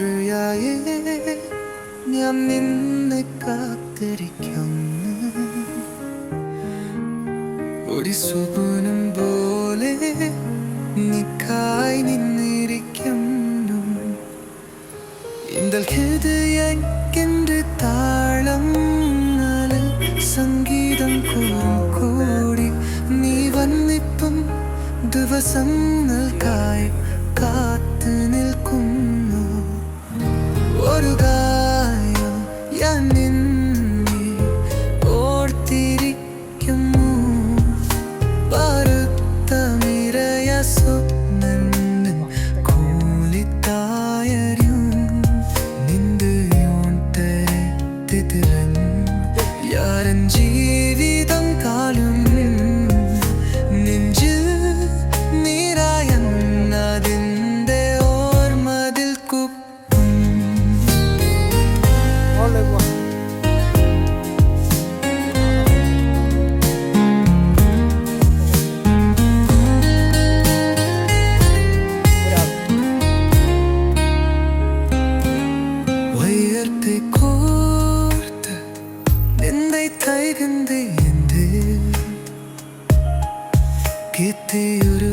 പ്രിയായേ ഞാൻ നിന്നെ കാത്തിരിക്കുന്നു. ഒരു സ്വപ്നം പോലെ നിക്കായി നിന്നിരിക്കുന്നു. എന്തൽ ഹൃദയന്റെ താളം സംഗീതം കൂടി നീ വന്നിപ്പം ദിവസങ്ങൾക്കായി കാത്തു നിൽക്കുന്നു Cristo. നിന്നെ തൈകന്തേന്ത് കിത്തിയൊരു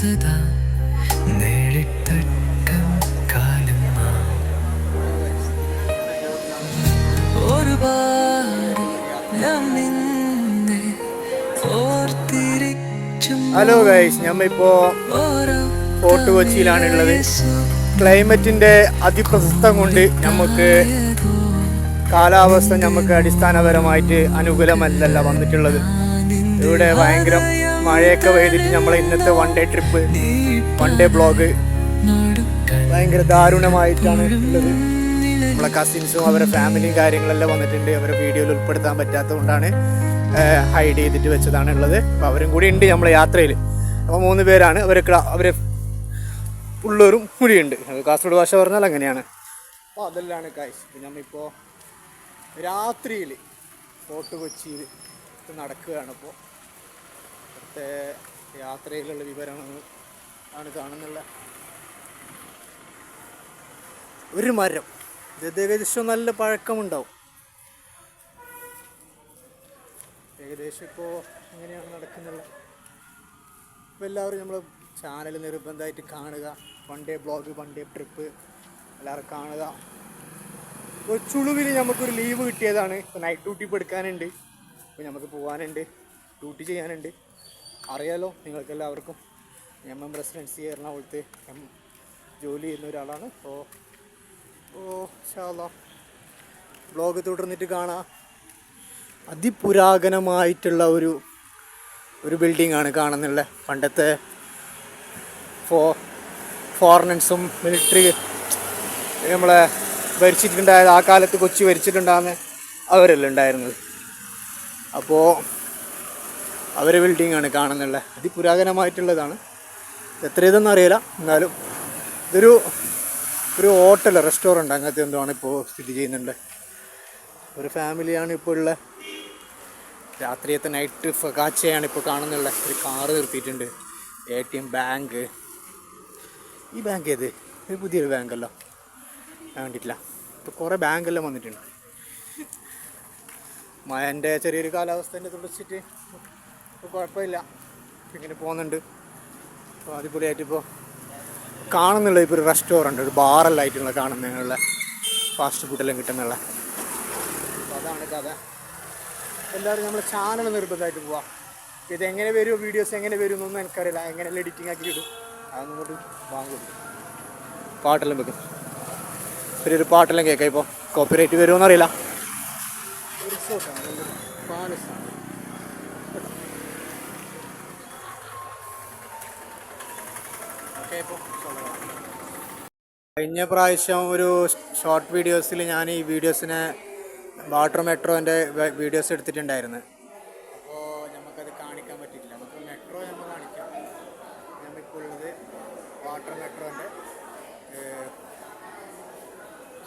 ഞാൻ നിന്നെ ഹലോ ഗൈസ് നമ്മളിപ്പോ ഓരോ ഫോർട്ട് കൊച്ചിയിലാണുള്ളത്. ക്ലൈമറ്റിന്റെ അതിപ്രസക്തം കൊണ്ട് നമുക്ക് കാലാവസ്ഥ നമുക്ക് അടിസ്ഥാനപരമായിട്ട് അനുകൂലമല്ലല്ല വന്നിട്ടുള്ളത്. ഇവിടെ ഭയങ്കര മഴയൊക്കെ പെയ്തിട്ട് നമ്മളെ ഇന്നത്തെ one day trip one day blog ഭയങ്കര ദാരുണമായിട്ടാണ് ഉള്ളത്. നമ്മളെ കസിൻസും അവരെ ഫാമിലിയും കാര്യങ്ങളെല്ലാം വന്നിട്ടുണ്ട്. അവരെ വീഡിയോയിൽ ഉൾപ്പെടുത്താൻ പറ്റാത്തതുകൊണ്ടാണ് ഹൈഡ് ചെയ്തിട്ട് വെച്ചതാണ് ഉള്ളത്. അപ്പോൾ അവരും കൂടി ഉണ്ട് നമ്മളെ യാത്രയിൽ അപ്പോൾ മൂന്ന് പേരാണ്. അവരൊക്കെ അവർ ഉള്ളവരും മുടിയുണ്ട് കാസർഗോഡ് ഭാഷ പറഞ്ഞാൽ അങ്ങനെയാണ്. അപ്പോൾ അതെല്ലാം കാഴ്ച നമ്മളിപ്പോൾ രാത്രിയിൽ ഫോർട്ട് കൊച്ചിയിൽ നടക്കുകയാണ്. ഇപ്പോൾ ഇവിടുത്തെ യാത്രയിലുള്ള വിവരങ്ങൾ ആണ് കാണുന്നുള്ള ഒരു മരം. ഇത് ഏകദേശം നല്ല പഴക്കമുണ്ടാവും. ഏകദേശം ഇപ്പോൾ എങ്ങനെയാണ് നടക്കുന്നത്. അപ്പോൾ എല്ലാവരും നമ്മൾ ചാനൽ നിർബന്ധമായിട്ട് കാണുക. One day blog one day trip എല്ലാവരും കാണുക. ഇപ്പോൾ ചുളുവിൽ നമുക്കൊരു ലീവ് കിട്ടിയതാണ്. ഇപ്പോൾ നൈറ്റ് ഡ്യൂട്ടി ഇപ്പോൾ എടുക്കാനുണ്ട്. ഇപ്പോൾ നമുക്ക് പോകാനുണ്ട് ഡ്യൂട്ടി ചെയ്യാനുണ്ട്. അറിയാലോ നിങ്ങൾക്കെല്ലാവർക്കും. എം എം റെസിഡൻസി എറണാകുളത്ത് എം ജോലി ചെയ്യുന്ന ഒരാളാണ്. അപ്പോൾ ഓ ഷാല ബ്ലോഗ് തുടർന്നിട്ട് കാണാം. അതിപുരാതനമായിട്ടുള്ള ഒരു ഒരു ബിൽഡിംഗ് ആണ് കാണുന്നുള്ള. പണ്ടത്തെ ഫോ ഫോറിനൻസും മിലിറ്ററി നമ്മളെ ഭരിച്ചിട്ടുണ്ടായത് ആ കാലത്ത് കൊച്ചി ഭരിച്ചിട്ടുണ്ടാകുന്ന അവരല്ല ഉണ്ടായിരുന്നത്. അപ്പോൾ അവരെ ബിൽഡിംഗ് ആണ് കാണുന്നുള്ള. അതിപുരാതനമായിട്ടുള്ളതാണ്. എത്ര ഇതെന്ന് അറിയില്ല. എന്നാലും ഇതൊരു ഒരു ഹോട്ടൽ റെസ്റ്റോറന്റ് അങ്ങനത്തെ എന്തോ ആണ് ഇപ്പോൾ സ്ഥിതി ചെയ്യുന്നുണ്ട്. ഒരു ഫാമിലിയാണ് ഇപ്പോൾ ഉള്ള. രാത്രിയത്തെ നൈറ്റ് ഫകാച്ചയാണ് ഇപ്പോൾ കാണുന്നുള്ളത് ഒരു കാറ് നിർത്തിയിട്ടുണ്ട്. എ ടി എം ബാങ്ക് ഈ ബാങ്ക് ഏത്? ഒരു പുതിയൊരു ബാങ്കല്ലോ ഞാൻ കണ്ടിട്ടില്ല. ഇപ്പോൾ കുറേ ബാങ്കെല്ലാം വന്നിട്ടുണ്ട്. മഴന്റെ ചെറിയൊരു കാലാവസ്ഥേന്റെ തുടച്ചിട്ട് ഇപ്പോൾ കുഴപ്പമില്ല. ഇങ്ങനെ പോകുന്നുണ്ട്. അപ്പോൾ അടിപൊളിയായിട്ടിപ്പോൾ കാണുന്നുള്ള ഇപ്പോൾ ഒരു റെസ്റ്റോറന്റ് ഒരു ബാറെല്ലാം ആയിട്ടുള്ള കാണുന്നതിനുള്ള ഫാസ്റ്റ് ഫുഡെല്ലാം കിട്ടുന്നുള്ള. അതാണ് കഥ. എല്ലാവരും നമ്മൾ ചാനൽ നിർബന്ധമായിട്ട് പോവാം. ഇത് എങ്ങനെ വരുമോ വീഡിയോസ് എങ്ങനെ വരും എന്നൊന്നും എനിക്കറിയില്ല. എങ്ങനെയല്ല എഡിറ്റിംഗ് ആക്കി ഇടും അതൊന്നും വാങ്ങും പാട്ടെല്ലാം വെക്കും. ഒരു ഒരു പാട്ടെല്ലാം കേൾക്കാം ഇപ്പോൾ കോപ്പിറൈറ്റ് വരുമോ അറിയില്ല റിസോർട്ടാണ്. കഴിഞ്ഞ പ്രാവശ്യം ഒരു ഷോർട്ട് വീഡിയോസിൽ ഞാൻ ഈ വീഡിയോസിനെ വാട്ടർ മെട്രോന്റെ വീഡിയോസ് എടുത്തിട്ടുണ്ടായിരുന്നു. അപ്പോൾ നമുക്കത് കാണിക്കാൻ പറ്റിയിട്ടില്ല. നമുക്ക് മെട്രോ നമ്മൾ കാണിക്കാം. നമ്മളിപ്പോൾ ഉള്ളത് വാട്ടർ മെട്രോന്റെ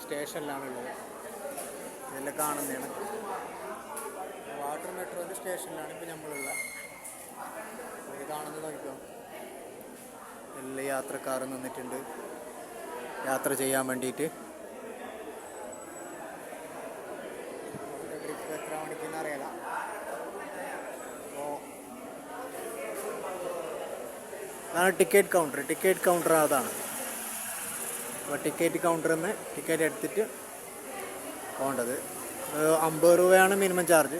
സ്റ്റേഷനിലാണ് ഉള്ളത് ഇതെല്ലാം കാണുന്നതാണ്. വാട്ടർ മെട്രോന്റെ സ്റ്റേഷനിലാണ് ഇപ്പോൾ നമ്മളുള്ളത് ഇത് കാണുന്നത് നോക്കിക്കോ. എല്ലാ യാത്രക്കാരും നിന്നിട്ടുണ്ട്. യാത്ര ചെയ്യാൻ വേണ്ടിയിട്ട്. അതാണ് ടിക്കറ്റ് കൗണ്ടർ ടിക്കറ്റ് കൗണ്ടർ അതാണ്. അപ്പോൾ ടിക്കറ്റ് കൗണ്ടറിൽ നിന്ന് ടിക്കറ്റ് എടുത്തിട്ട് പോകേണ്ടത്. അമ്പത് രൂപയാണ് മിനിമം ചാർജ്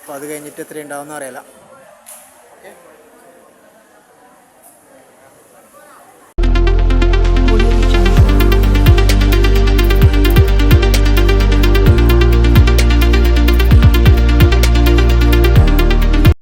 അപ്പോൾ അത് കഴിഞ്ഞിട്ട് എത്ര ഉണ്ടാവും അറിയില്ല ഓക്കെ